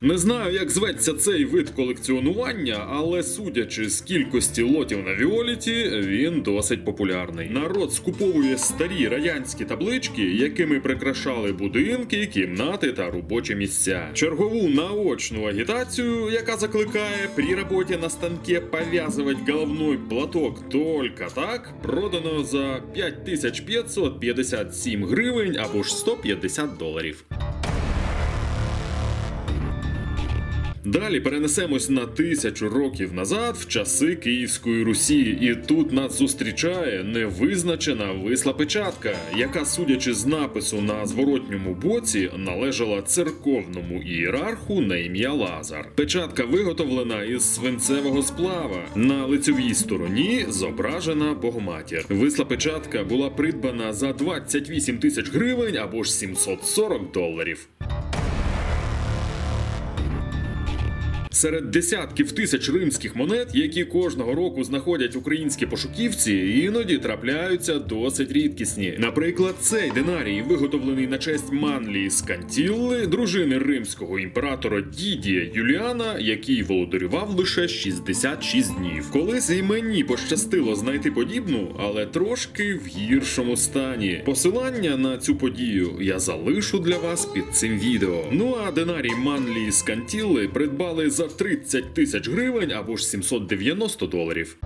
Не знаю, як зветься цей вид колекціонування, але судячи з кількості лотів на Віоліті, він досить популярний. Народ скуповує старі радянські таблички, якими прикрашали будинки, кімнати та робочі місця. Чергову наочну агітацію, яка закликає при роботі на станке пов'язувати головной платок только так, продано за 5557 гривень або ж 150 доларів. Далі перенесемось на тисячу років назад в часи Київської Русі, і тут нас зустрічає невизначена висла печатка, яка, судячи з напису на зворотньому боці, належала церковному ієрарху на ім'я Лазар. Печатка виготовлена із свинцевого сплава. На лицевій стороні зображена Богоматір. Висла печатка була придбана за 28 тисяч гривень або ж 740 доларів. Серед десятків тисяч римських монет, які кожного року знаходять українські пошуківці, іноді трапляються досить рідкісні. Наприклад, цей динарій, виготовлений на честь Манлії з Кантілли, дружини римського імператора Дідія Юліана, який володарював лише 66 днів. Колись і мені пощастило знайти подібну, але трошки в гіршому стані. Посилання на цю подію я залишу для вас під цим відео. Ну а динарій Манлії з Кантілли придбали за 30 тисяч гривень або ж 790 доларів.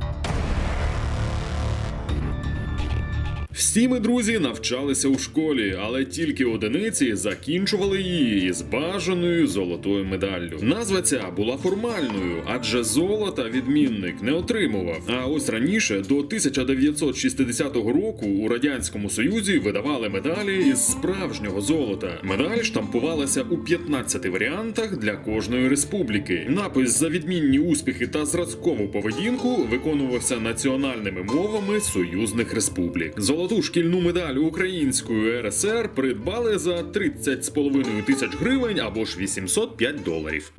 Всі ми, друзі, навчалися у школі, але тільки одиниці закінчували її із бажаною золотою медаллю. Назва ця була формальною, адже золота відмінник не отримував. А ось раніше, до 1960 року, у радянському союзі видавали медалі із справжнього золота. Медаль штампувалася у 15 варіантах для кожної республіки. Напис за відмінні успіхи та зразкову поведінку виконувався національними мовами союзних республік. Золоту шкільну медаль української РСР придбали за 30,5 тисяч гривень або ж 805 доларів.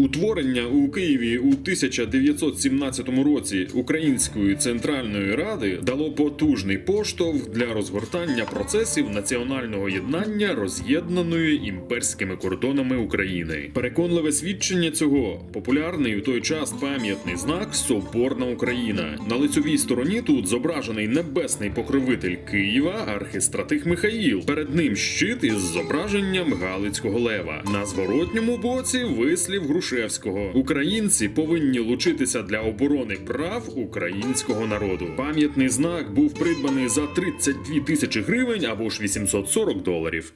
Утворення у Києві у 1917 році Української центральної ради дало потужний поштовх для розгортання процесів національного єднання роз'єднаної імперськими кордонами України. Переконливе свідчення цього популярний у той час пам'ятний знак Соборна Україна. На лицьовій стороні тут зображений небесний покровитель Києва архистратих Михаїл. Перед ним щит із зображенням Галицького лева. На зворотньому боці вислів Грушевського. Українці повинні лучитися для оборони прав українського народу. Пам'ятний знак був придбаний за 32 тисячі гривень або ж 840 доларів.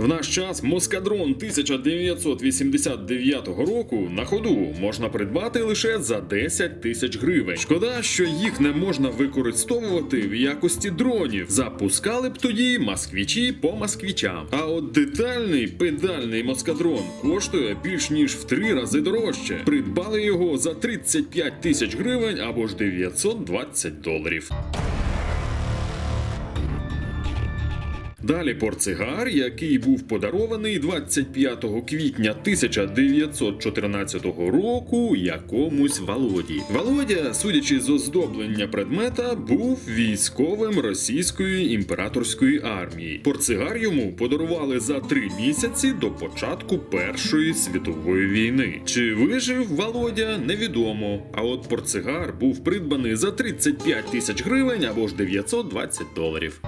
В наш час Москадрон 1989 року на ходу можна придбати лише за 10 тисяч гривень. Шкода, що їх не можна використовувати в якості дронів. Запускали б тоді москвічі по москвічам. А от детальний педальний москадрон коштує більш ніж в три рази дорожче. Придбали його за 35 тисяч гривень або ж 920 доларів. Далі портсигар, який був подарований 25 квітня 1914 року якомусь Володі. Володя, судячи з оздоблення предмета, був військовим російської імператорської армії. Портсигар йому подарували за три місяці до початку Першої світової війни. Чи вижив Володя, невідомо. А от портсигар був придбаний за 35 тисяч гривень або ж 920 доларів.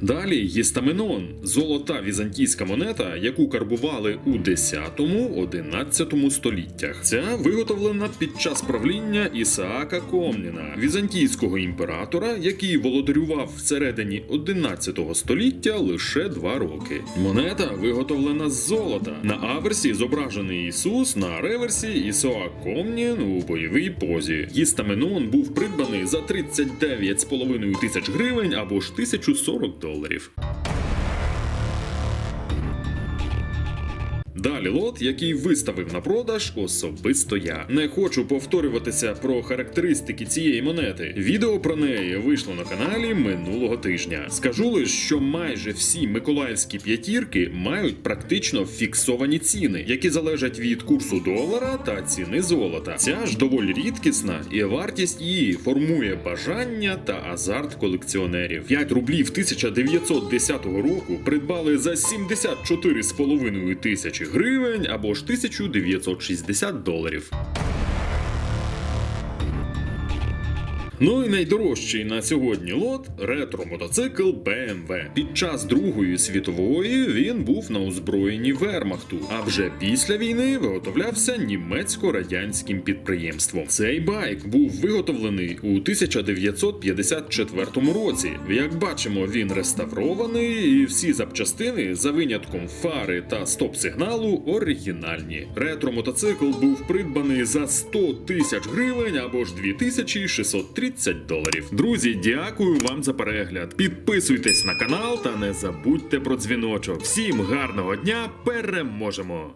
Далі єстаменон золота візантійська монета, яку карбували у 10-11 століттях. Ця виготовлена під час правління Ісаака Комніна, візантійського імператора, який володарював всередині 11 століття лише два роки. Монета виготовлена з золота. На аверсі зображений Ісус, на реверсі Ісаак Комнін у бойовій позі. Єстаменон був придбаний за 39,5 тисяч гривень або ж 1040 доларів. доларів. Далі лот, який виставив на продаж особисто я. Не хочу повторюватися про характеристики цієї монети. Відео про неї вийшло на каналі минулого тижня. Скажу лише, що майже всі миколаївські п'ятірки мають практично фіксовані ціни, які залежать від курсу долара та ціни золота. Ця ж доволі рідкісна, і вартість її формує бажання та азарт колекціонерів. 5 рублів 1910 року придбали за 74,5 тисячі гривень або ж 1960 доларів. Ну і найдорожчий на сьогодні лот ретро-мотоцикл BMW. Під час Другої світової він був на озброєнні Вермахту, а вже після війни виготовлявся німецько-радянським підприємством. Цей байк був виготовлений у 1954 році. Як бачимо, він реставрований, і всі запчастини за винятком фари та стоп-сигналу оригінальні. Ретро-мотоцикл був придбаний за 100 тисяч гривень або ж 2630 доларів. Друзі, дякую вам за перегляд. Підписуйтесь на канал та не забудьте про дзвіночок. Всім гарного дня! Переможемо!